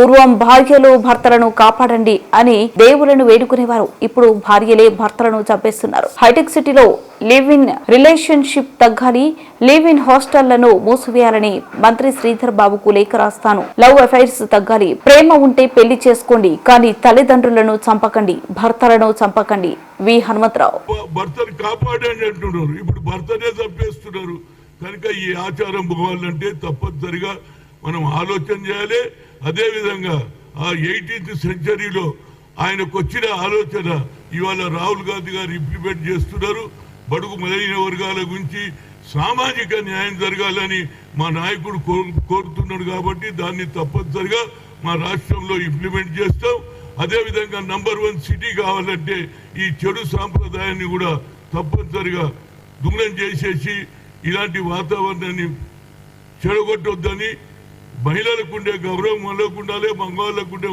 పూర్వం భార్యలు భర్తలను కాపాడండి అని దేవులను వేడుకునేవారు. ఇప్పుడు భార్యలే భర్తలను చంపేస్తున్నారు. హైటెక్ సిటీలో లివ్ ఇన్ రిలేషన్షిప్ తగ్గాలి లివ్ ఇన్ హాస్టళ్ళను మూసివేయాలని మంత్రి శ్రీధర్ బాబుకు లేఖ రాస్తాను. లవ్ అఫైర్స్ తగ్గాలి ప్రేమ ఉంటే పెళ్ళి చేసుకోండి కానీ తల్లిదండ్రులను చంపకండి భర్తలను చంపకండి. వి. హనుమంతరావు. భర్తను కాపాడండి అంటున్నారు. ఇప్పుడు భర్తనే చంపేస్తున్నారు. కనుక ఈ ఆచారం పోవాలంటే తప్పనిసరిగా మనం ఆలోచన చేయాలి. అదేవిధంగా ఆ ఎయిటీన్త్ సెంచరీలో ఆయనకు వచ్చిన ఆలోచన ఇవాళ రాహుల్ గాంధీ గారు ఇంప్లిమెంట్ చేస్తున్నారు. బడుగు మొదలైన వర్గాల గురించి సామాజిక న్యాయం జరగాలని మా నాయకుడు కోరుతున్నాడు కాబట్టి దాన్ని తప్పనిసరిగా మా రాష్ట్రంలో ఇంప్లిమెంట్ చేస్తాం. అదేవిధంగా నంబర్ వన్ సిటీ కావాలంటే ఈ చెడు సాంప్రదాయాన్ని కూడా తప్పనిసరిగా దూరం చేసేసి ఇలాంటి వాతావరణాన్ని చెడగొట్టొద్దని మహిళలకు ఉండే గౌరవం మనకు ఉండాలి మగవాళ్ళకు ఉండే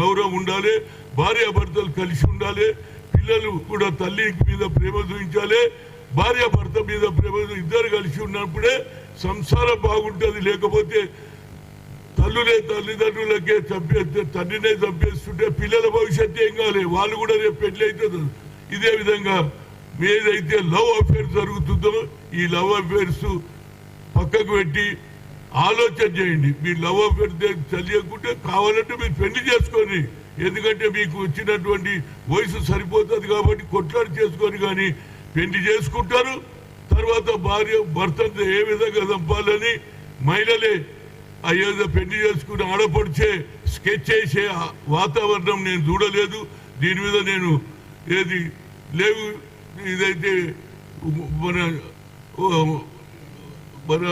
గౌరవం ఉండాలి భార్యాభర్తలు కలిసి ఉండాలి పిల్లలు కూడా తల్లి మీద ప్రేమ చూపించాలి భార్య భర్త మీద ప్రేమ ఇద్దరు కలిసి ఉన్నప్పుడే సంసారం బాగుంటుంది. లేకపోతే తల్లులే తల్లిదండ్రులకే చంపేస్తే తండ్రినే చంపేస్తుంటే పిల్లల భవిష్యత్తు ఏం కాలే? వాళ్ళు కూడా రేపు పెళ్ళి అవుతుంది ఇదే విధంగా ఏదైతే లవ్ అఫేర్ జరుగుతుందో ఈ లవ్ అఫేర్స్ పక్కకు పెట్టి ఆలోచన చేయండి. మీ లవ్ అఫేర్ తెలియకుంటే కావాలంటే మీరు పెళ్ళి చేసుకోండి ఎందుకంటే మీకు వచ్చినటువంటి వయసు సరిపోతుంది కాబట్టి కొట్లాడి చేసుకొని కానీ పెళ్ళి చేసుకుంటారు. తర్వాత భార్య భర్తను ఏ విధంగా చంపాలని మహిళలే అయ్యేదో పెళ్ళి చేసుకుని ఆడపడిచే స్కెచ్ చేసే వాతావరణం నేను చూడలేదు. దీని మీద నేను ఏది లేవు. ఇదైతే మన మన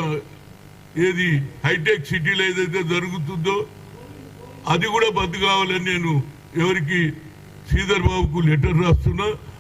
ఏది హైటెక్ సిటీలో ఏదైతే జరుగుతుందో అది కూడా బంద్ కావాలని నేను ఎవరికి శ్రీధర్ బాబుకు లెటర్ రాస్తున్నా.